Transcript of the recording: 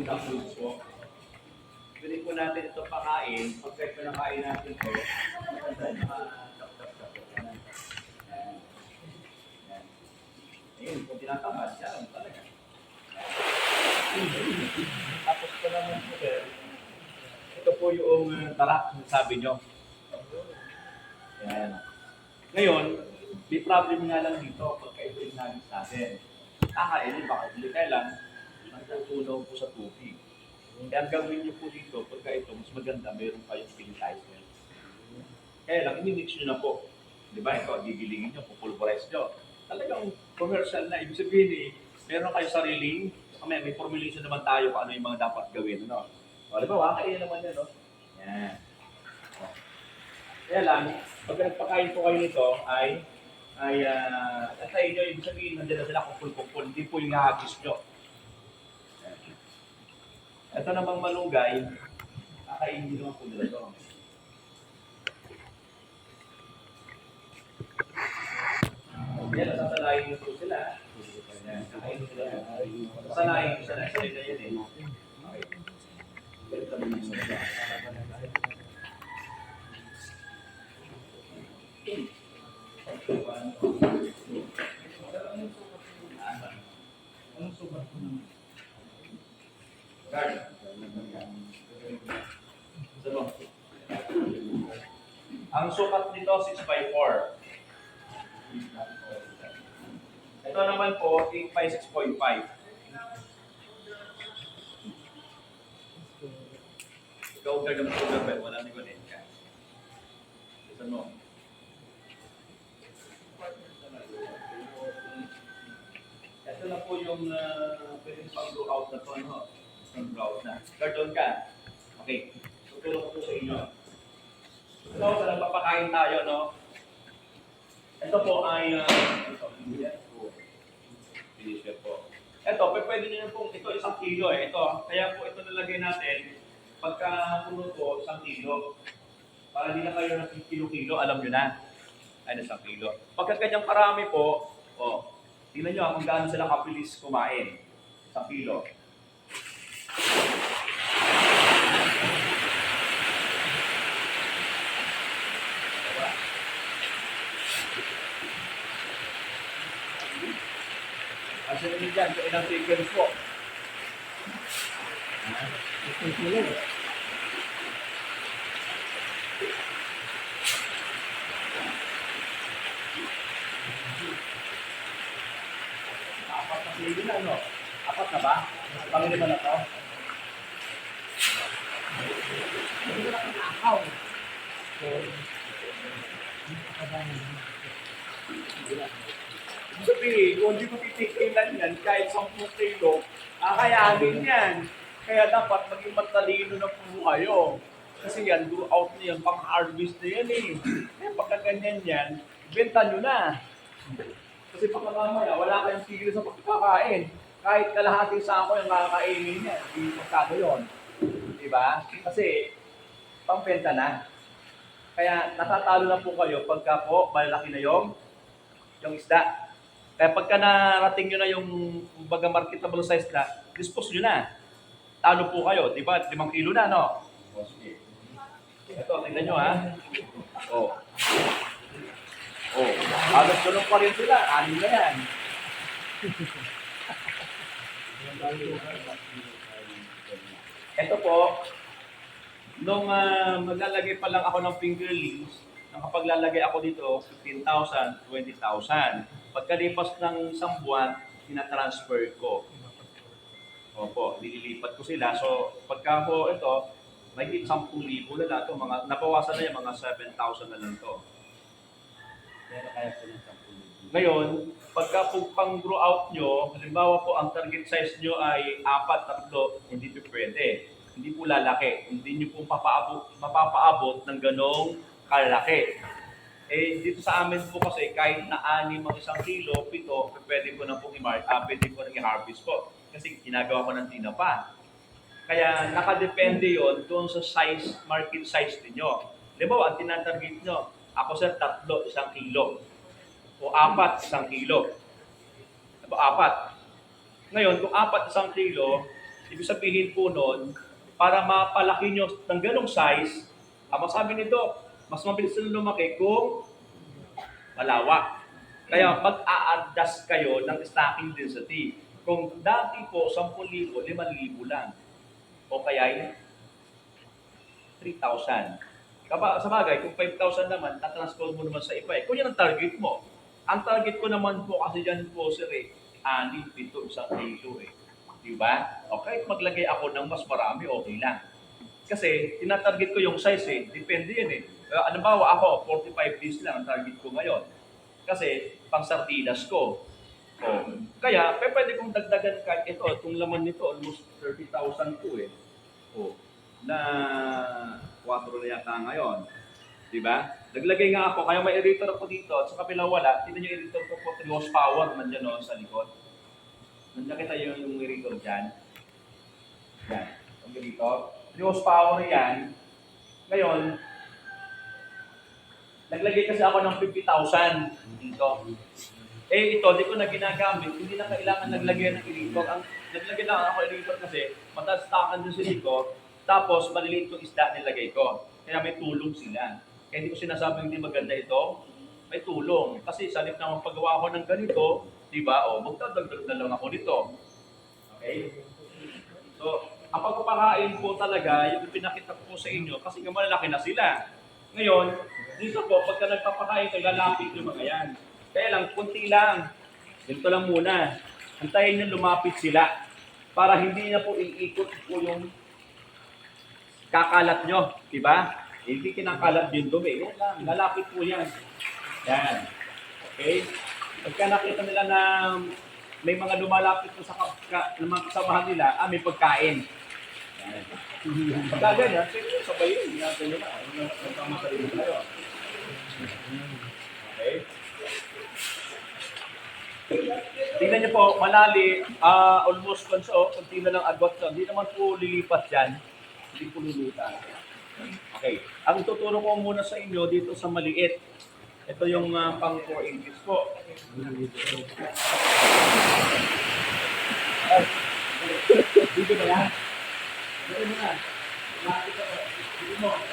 magandang foods po. Pwede po natin ito pakain. Pagka pinakain natin ito, Ayun, kung tinatamad, siya talaga. Tapos ko naman po, sir, ito po yung uh, tarak, sabi nyo. Yan. Ngayon, may problem nga lang dito pagka ito yung nagis natin. Kakainin, baka hindi kailan, magtutunaw po sa tubig. Kaya ang gagawin niyo po dito, pagka ito, mas maganda, mayroon kayong sanitizer. Kaya lang, imimix nyo na po. Di ba? Ito, gigilingin nyo, pupulverize nyo. Talagang commercial na. Ibig sabihin eh, meron kayo sariling, may, may formulation naman tayo kung ano yung mga dapat gawin. No? O, di ba, kakainin naman yan, no? Yan. O. Kaya lang, pag nagpakain po kayo nito, ay, ay, uh, sa inyo, ibig sabihin, nandiyan na sila kupul-kupul, hindi po yung hagis nyo. Ito namang malunggay, kakainin naman po nila ito. Yan, sasalayin niyo po sila. Kakainin sila. Sasalayin niyo sila. Salita yan eh. Okay. Ang sukat nito 6 by 4. Ito naman po 8 by 6.5. Ikaw ka ng sugar bell, wala ni Gonin ka. Isa mo. Ito na po yung uh, pwede pang blow out na to, no? Pang out na. Gardon ka. Okay. Tutulong ko po sa inyo. So, so nagpapakain tayo, no? Ito po ay, uh, finisher po. Ito, pwede nyo pong, ito isang kilo eh. Ito, kaya po ito nalagay natin, pagka puno po, isang kilo. Para hindi na kayo ng kilo-kilo, alam nyo na. Ay, isang kilo. Pagka ganyang karami po, oh, tingnan nyo ah, kung gaano sila kapilis kumain. Isang kilo. Kasi naman dyan, sa ilang seconds po. Apat na kilo na, no? Apat na ba? Pangili ba na to? Sabi, kung hindi ko titikilan yan, kahit 10 kilo, kakayanin yan. Kaya dapat maging matalino na po kayo. Kasi yan, throughout na yan, pang-harvest na yan eh. Kaya pagka ganyan yan, benta nyo na. Kasi pagka mamaya, wala kayong tigil sa pagkakain. Kahit kalahating sako yung kakakainin niya, hindi magkano yun. Diba? Kasi, pambenta na. Kaya natatalo na po kayo pagka po malaki na yung yung isda. Kaya pagka narating nyo na yung baga marketable size na, dispose nyo na. Talo po kayo, di ba? Limang kilo na, no? Ito, tingnan nyo ha. O. O. Halos tulong pa rin sila. Anim na yan. Ito po, nung ah, maglalagay pa lang ako ng fingerlings, nang kapag lalagay ako dito, 15,000, 20,000. Pagkalipas ng isang buwan, tinatransfer ko. Opo, nililipat ko sila. So, pagka po ito, may 10,000 na lang ito. Mga, nabawasan na yung mga 7,000 na lang to. Pero kaya po ng 10,000. Ngayon, pagka po pang grow out nyo, halimbawa po ang target size nyo ay apat, tatlo, hindi po pwede. Hindi po lalaki. Hindi nyo po papaabot, mapapaabot ng ganong kalaki. Eh, dito sa amin po kasi, kahit na anim ang isang kilo, pito, pwede ko na pong i-mark, ah, pwede ko na i-harvest po. Kasi ginagawa ko ng tinapa. Kaya nakadepende yon doon sa size, market size ninyo. Halimbawa, ang tinatarget nyo, ako sir, tatlo, isang kilo o apat isang kilo. Diba, apat. Ngayon, kung apat isang kilo, Ibig sabihin po nun, para mapalaki nyo ng ganong size, ang masabi nito, mas mabilis na lumaki kung malawak. Kaya mag-a-adjust kayo ng stocking density. Kung dati po 10,000, 5,000 lang. O kaya 3,000. Kaba, sa bagay, kung 5,000 naman, tatransfer mo naman sa iba eh. Kung yan ang target mo. Ang target ko naman po kasi dyan po, sir eh, ani, pito, isang kilo eh. Di ba? O kahit maglagay ako ng mas marami, okay lang. Kasi tinatarget ko yung size eh. Depende yan eh. Uh, alimbawa ako, 45 days lang ang target ko ngayon. Kasi pang sardinas ko. O, kaya, pwede kong dagdagan kahit ito, itong laman nito, almost 30,000 po eh. O, na 4 na yata ngayon. Di ba? Naglagay nga ako, kaya may aerator ako dito, at sa kabila wala, tingnan yung aerator ko po, 3 horsepower, nandiyan o, sa likod. Nandiyan kita yung, yung aerator dyan. Yan, yung aerator. 3 horsepower yan. Ngayon, naglagay kasi ako ng 50,000 dito. Eh ito, di ko na ginagamit, hindi na kailangan naglagay ng aerator. Ang naglagay lang ako aerator kasi, mataas takan dun sa dito, tapos maliliit yung isda nilagay ko. Kaya may tulong sila. Kaya hindi ko sinasabing hindi maganda ito, may tulong. Kasi sa na paggawa ko ng ganito, di ba, o magdadagdag na lang ako nito. Okay? So, ang pagpapakain po talaga, yung pinakita ko po sa inyo, kasi nga malalaki na sila. Ngayon, dito po, pagka nagpapakain kayo, lalapit yung mga yan. Kaya lang, kunti lang. Ganito lang muna. Antayin nyo lumapit sila para hindi na po iikot po yung kakalat nyo, di ba? Hindi kinakalat yung dumi. Yan lang, lalapit po yan. Yan. Okay? Pagka nakita nila na may mga lumalapit po sa ka, ng mga nila, ah, may pagkain. Sige, sabay? Tingnan niyo po, malali, ah almost konso, kunti na lang agwat so, Hindi naman po lilipat yan. Hindi po lilipat. Okay. Ang tuturo ko muna sa inyo dito sa maliit. Ito yung ah, pang 4 inches po. Dito na yan. Mo na. Bakit ako? Dito mo.